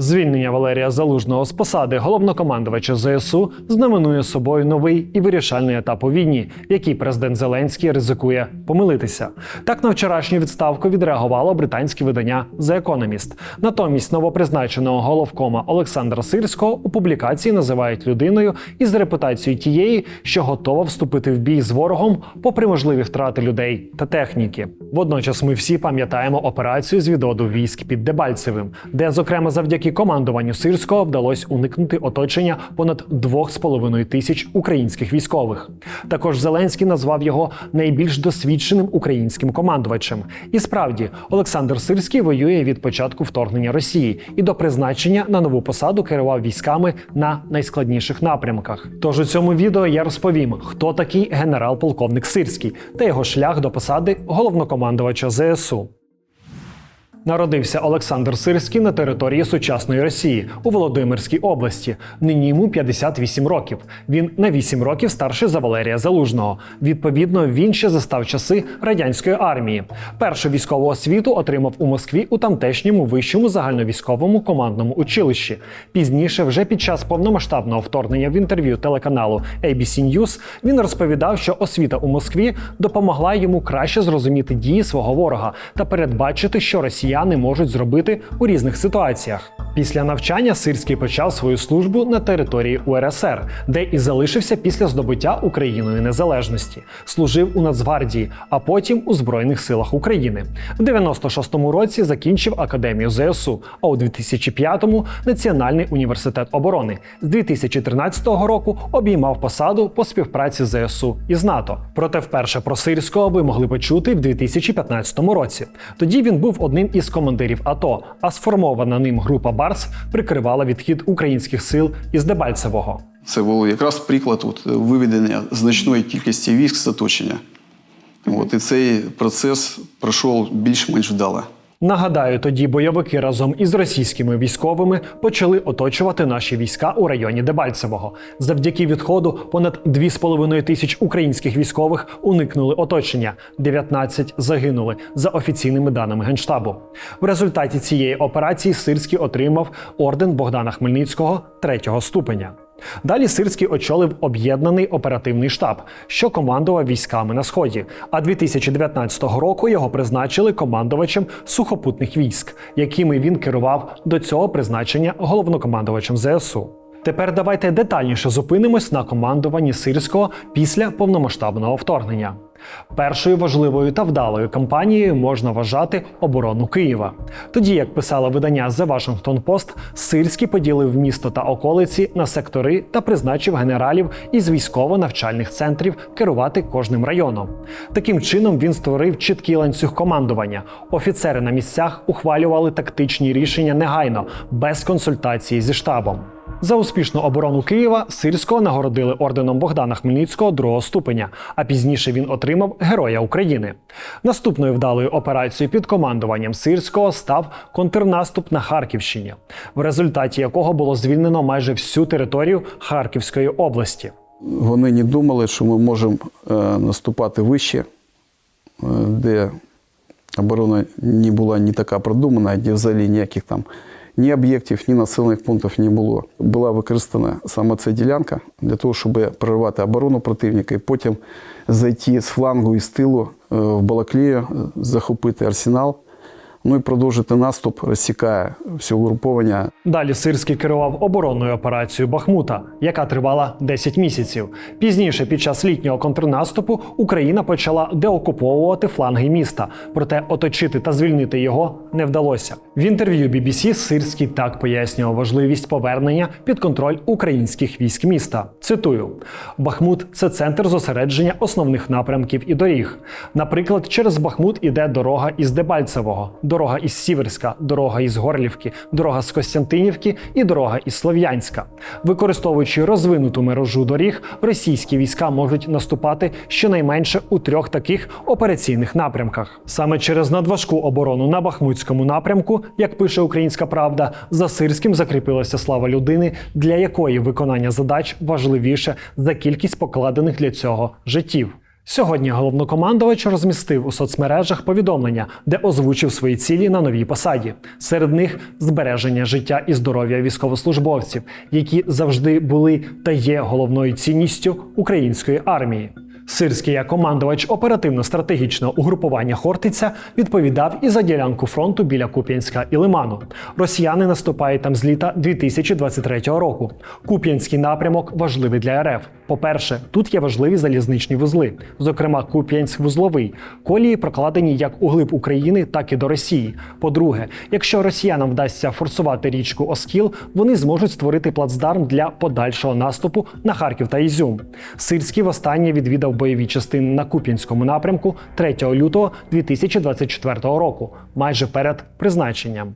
Звільнення Валерія Залужного з посади головнокомандувача ЗСУ знаменує собою новий і вирішальний етап у війні, в який президент Зеленський ризикує помилитися. Так на вчорашню відставку відреагувало британське видання The Economist. Натомість новопризначеного головкома Олександра Сирського у публікації називають людиною із репутацією тієї, що готова вступити в бій з ворогом, попри можливі втрати людей та техніки. Водночас ми всі пам'ятаємо операцію з відводу військ під Дебальцевим, де, зокрема, завдяки командуванню Сирського вдалося уникнути оточення понад 2,5 тисяч українських військових. Також Зеленський назвав його найбільш досвідченим українським командувачем. І справді, Олександр Сирський воює від початку вторгнення Росії і до призначення на нову посаду керував військами на найскладніших напрямках. Тож у цьому відео я розповім, хто такий генерал-полковник Сирський та його шлях до посади головнокомандувача ЗСУ. Народився Олександр Сирський на території сучасної Росії у Володимирській області. Нині йому 58 років. Він на 8 років старший за Валерія Залужного. Відповідно, він ще застав часи радянської армії. Першу військову освіту отримав у Москві у тамтешньому вищому загальновійськовому командному училищі. Пізніше, вже під час повномасштабного вторгнення в інтерв'ю телеканалу ABC News, він розповідав, що освіта у Москві допомогла йому краще зрозуміти дії свого ворога та передбачити, що росіяни можуть зробити у різних ситуаціях. Після навчання Сирський почав свою службу на території УРСР, де і залишився після здобуття Україною незалежності. Служив у Нацгвардії, а потім у Збройних силах України. В 96-му році закінчив академію ЗСУ, а у 2005-му Національний університет оборони. З 2013 року обіймав посаду по співпраці ЗСУ із НАТО. Проте вперше про Сирського ви могли почути в 2015 році. Тоді він був одним із командирів АТО, а сформована ним група Барс прикривала відхід українських сил із Дебальцевого. Це був якраз приклад от, виведення значної кількості військ з оточення. От, і цей процес пройшов більш-менш вдало. Нагадаю, тоді бойовики разом із російськими військовими почали оточувати наші війська у районі Дебальцевого. Завдяки відходу понад 2,5 тисяч українських військових уникнули оточення. 19 загинули за офіційними даними генштабу. В результаті цієї операції Сирський отримав орден Богдана Хмельницького третього ступеня. Далі Сирський очолив об'єднаний оперативний штаб, що командував військами на сході. А 2019 року його призначили командувачем сухопутних військ, якими він керував до цього призначення головнокомандувачем ЗСУ. Тепер давайте детальніше зупинимось на командуванні Сирського після повномасштабного вторгнення. Першою важливою та вдалою кампанією можна вважати оборону Києва. Тоді, як писало видання The Washington Post, Сирський поділив місто та околиці на сектори та призначив генералів із військово-навчальних центрів керувати кожним районом. Таким чином він створив чіткий ланцюг командування. Офіцери на місцях ухвалювали тактичні рішення негайно, без консультації зі штабом. За успішну оборону Києва Сирського нагородили орденом Богдана Хмельницького другого ступеня, а пізніше він отримав Героя України. Наступною вдалою операцією під командуванням Сирського став контрнаступ на Харківщині, в результаті якого було звільнено майже всю територію Харківської області. Вони не думали, що ми можемо е, наступати вище, е, де оборона не була не така продумана, де взагалі ніяких там ні об'єктів, ні населених пунктів не було. Була використана саме ця ділянка для того, щоб прорвати оборону противника і потім зайти з флангу і з тилу е, в Балаклію, е, захопити арсенал. Ну і продовжити наступ, розсікає все угруповання Далі Сирський керував оборонною операцією Бахмута, яка тривала 10 місяців. Пізніше, під час літнього контрнаступу, Україна почала деокуповувати фланги міста, проте оточити та звільнити його не вдалося. В інтерв'ю BBC Сирський так пояснював важливість повернення під контроль українських військ міста. Цитую: Бахмут це центр зосередження основних напрямків і доріг. Наприклад, через Бахмут іде дорога із Дебальцевого, дорога із Сіверська, дорога із Горлівки, дорога з Костянтинівки і дорога із Слов'янська. Використовуючи розвинуту мережу доріг, російські війська можуть наступати щонайменше у трьох таких операційних напрямках. Саме через надважку оборону на Бахмутському напрямку, як пише Українська Правда, за Сирським закріпилася слава людини, для якої виконання задач важливіше за кількість покладених для цього життів. Сьогодні головнокомандувач розмістив у соцмережах повідомлення, де озвучив свої цілі на новій посаді. Серед них збереження життя і здоров'я військовослужбовців, які завжди були та є головною цінністю української армії. Сирський як командувач оперативно-стратегічного угрупування Хортиця відповідав і за ділянку фронту біля Куп'янська і Лиману. Росіяни наступають там з літа 2023 року. Куп'янський напрямок важливий для РФ. По-перше, тут є важливі залізничні вузли, зокрема Куп'янськ-вузловий. Колії прокладені як у глиб України, так і до Росії. По-друге, якщо росіянам вдасться форсувати річку Оскіл, вони зможуть створити плацдарм для подальшого наступу на Харків та Ізюм. Сирський востаннє відвідав бойові частини на Куп'янському напрямку 3 лютого 2024 року, майже перед призначенням.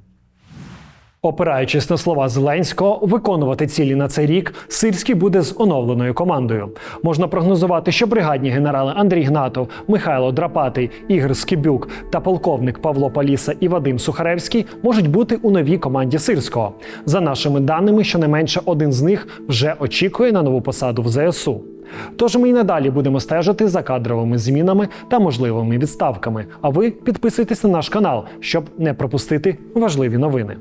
Опираючись на слова Зеленського, виконувати цілі на цей рік Сирський буде з оновленою командою. Можна прогнозувати, що бригадні генерали Андрій Гнатов, Михайло Драпатий, Ігор Скибюк та полковник Павло Паліса і Вадим Сухаревський можуть бути у новій команді Сирського. За нашими даними, щонайменше один з них вже очікує на нову посаду в ЗСУ. Тож ми й надалі будемо стежити за кадровими змінами та можливими відставками. А ви підписуйтесь на наш канал, щоб не пропустити важливі новини.